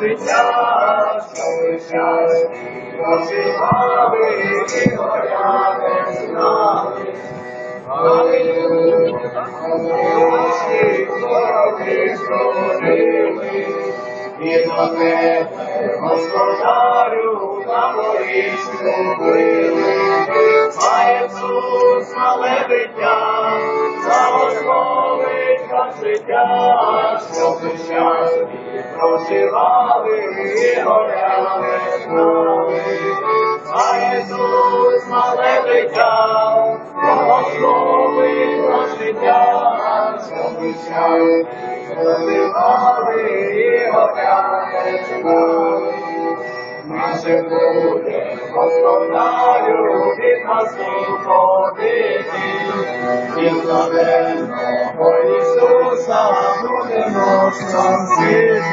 життя, щоб ви в щасті і горя не знали. Алілуя, душі вороги створили, і до тебе, Господарю, на горішку били. А Ісус, мале дитя, благословить вам життя, щоб ви щасті проживали і горя не знали. А Ісус, мале дитя, благословить вам життя, щасті проживали і горя не знали. Наше буде господарю від нас уходити, і славенного Ісуса פון זיך,